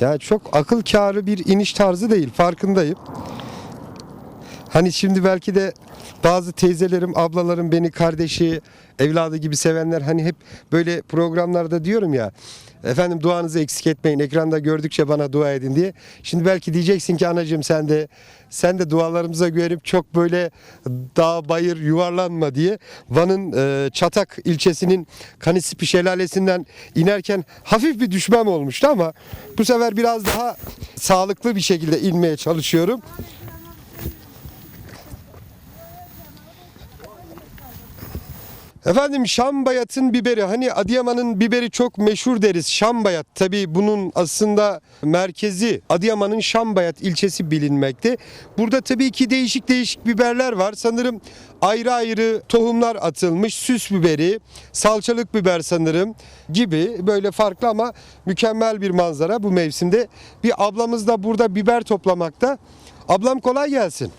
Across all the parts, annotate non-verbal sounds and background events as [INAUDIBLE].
Ya çok akıl kârı bir iniş tarzı değil farkındayım. Hani şimdi belki de bazı teyzelerim, ablalarım beni kardeşi, evladı gibi sevenler hani hep böyle programlarda diyorum ya efendim duanızı eksik etmeyin ekranda gördükçe bana dua edin diye. Şimdi belki diyeceksin ki anacığım sen de sen de dualarımıza güvenip çok böyle dağ bayır yuvarlanma diye Van'ın e, Çatak ilçesinin Kanisipi şelalesinden inerken hafif bir düşmem olmuştu ama bu sefer biraz daha sağlıklı bir şekilde inmeye çalışıyorum. Efendim Şam bayatın biberi hani Adıyaman'ın biberi çok meşhur deriz Şam tabi bunun aslında merkezi Adıyaman'ın Şam ilçesi bilinmekte. Burada tabii ki değişik değişik biberler var sanırım ayrı ayrı tohumlar atılmış süs biberi salçalık biber sanırım gibi böyle farklı ama mükemmel bir manzara bu mevsimde. Bir ablamız da burada biber toplamakta. Ablam kolay gelsin.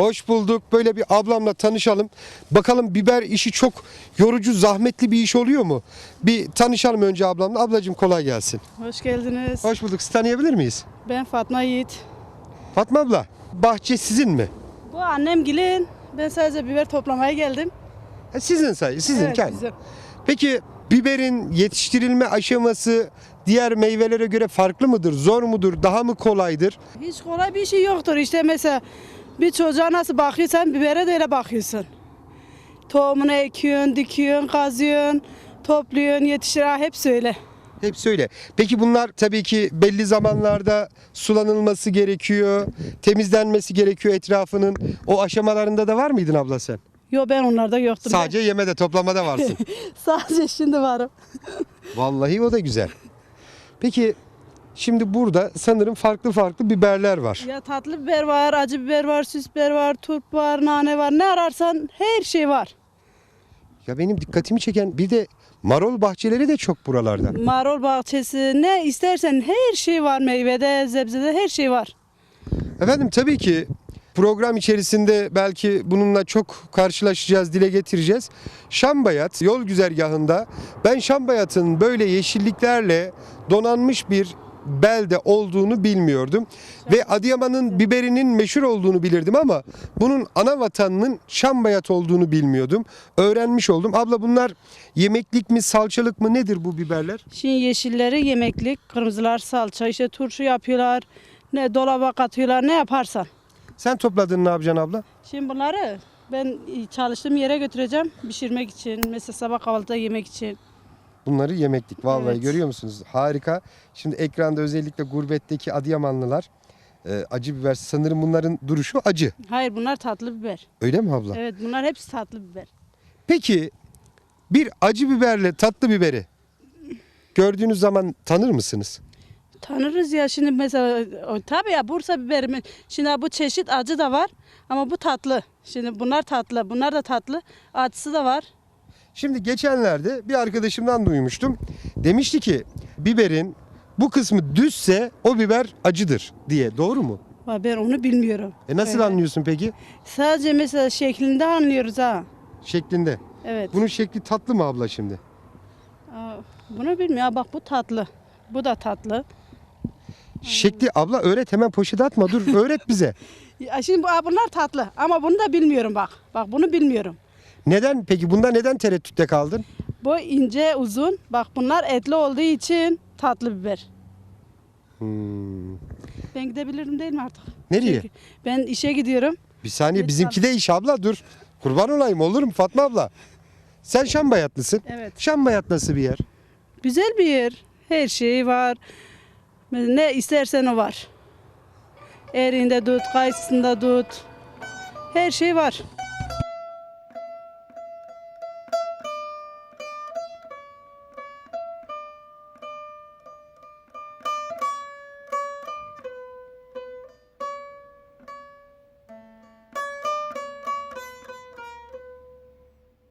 Hoş bulduk. Böyle bir ablamla tanışalım. Bakalım biber işi çok yorucu, zahmetli bir iş oluyor mu? Bir tanışalım önce ablamla. Ablacığım kolay gelsin. Hoş geldiniz. Hoş bulduk. Sizi tanıyabilir miyiz? Ben Fatma Yiğit. Fatma abla, bahçe sizin mi? Bu annem Gilin. Ben sadece biber toplamaya geldim. Ha, Sizin say, sizin Evet, kendi. bizim. Peki biberin yetiştirilme aşaması diğer meyvelere göre farklı mıdır? Zor mudur? Daha mı kolaydır? Hiç kolay bir şey yoktur. İşte mesela bir çocuğa nasıl bakıyorsan bibere de öyle bakıyorsun. Tohumunu ekiyorsun, dikiyorsun, kazıyorsun, topluyorsun, yetişir. Ha, hepsi öyle. Hepsi öyle. Peki bunlar tabii ki belli zamanlarda sulanılması gerekiyor, temizlenmesi gerekiyor etrafının. O aşamalarında da var mıydın abla sen? Yo ben onlarda yoktum. Sadece yemede, toplamada varsın. Ben [LAUGHS] sadece şimdi varım. Vallahi o da güzel. Peki şimdi burada sanırım farklı farklı biberler var. Ya tatlı biber var, acı biber var, süs biber var, turp var, nane var. Ne ararsan her şey var. Ya benim dikkatimi çeken bir de marul bahçeleri de çok buralarda. Marul bahçesi ne istersen her şey var meyvede, sebzede her şey var. Efendim tabii ki program içerisinde belki bununla çok karşılaşacağız, dile getireceğiz. Şambayat yol güzergahında ben Şambayat'ın böyle yeşilliklerle donanmış bir belde olduğunu bilmiyordum. Ve Adıyaman'ın biberinin meşhur olduğunu bilirdim ama bunun ana vatanının Şambayat olduğunu bilmiyordum. Öğrenmiş oldum. Abla bunlar yemeklik mi, salçalık mı nedir bu biberler? Şimdi yeşilleri yemeklik, kırmızılar salça, işte turşu yapıyorlar. Ne dolaba katıyorlar, ne yaparsan. Sen topladın ne yapacaksın abla? Şimdi bunları ben çalıştığım yere götüreceğim pişirmek için. Mesela sabah kahvaltıda yemek için. Bunları yemeklik. Vallahi Evet. görüyor musunuz? Harika. Şimdi ekranda özellikle gurbetteki Adıyamanlılar e, acı biber sanırım bunların duruşu acı. Hayır bunlar tatlı biber. Öyle mi abla? Evet bunlar hepsi tatlı biber. Peki bir acı biberle tatlı biberi gördüğünüz zaman tanır mısınız? Tanırız ya şimdi mesela tabii ya Bursa biberi? Şimdi bu çeşit acı da var ama bu tatlı. Şimdi bunlar tatlı, bunlar da tatlı. Acısı da var. Şimdi geçenlerde bir arkadaşımdan duymuştum. Demişti ki biberin bu kısmı düzse o biber acıdır diye. Doğru mu? Ben onu bilmiyorum. E nasıl Öyle. anlıyorsun peki? Sadece mesela şeklinde anlıyoruz ha. Şeklinde. Evet. Bunun şekli tatlı mı abla şimdi? Aa, Bunu bilmiyorum. Bak bu tatlı. Bu da tatlı. Şekli abla öğret hemen poşete atma dur öğret bize. [LAUGHS] Ya şimdi bu- bunlar tatlı ama bunu da bilmiyorum bak. Bak bunu bilmiyorum. Neden peki bunda neden tereddütte kaldın? Bu ince uzun. Bak bunlar etli olduğu için tatlı biber. Hmm. Ben gidebilirim değil mi artık? Nereye? Çünkü ben işe gidiyorum. Bir saniye bizimki de iş abla dur. Kurban olayım olur mu Fatma abla? Sen Şam bayatlısın. Evet. Şam bayat nasıl bir yer? Güzel bir yer. Her şey var. Ne istersen o var. Erinde tut, kayısında tut. Her şey var.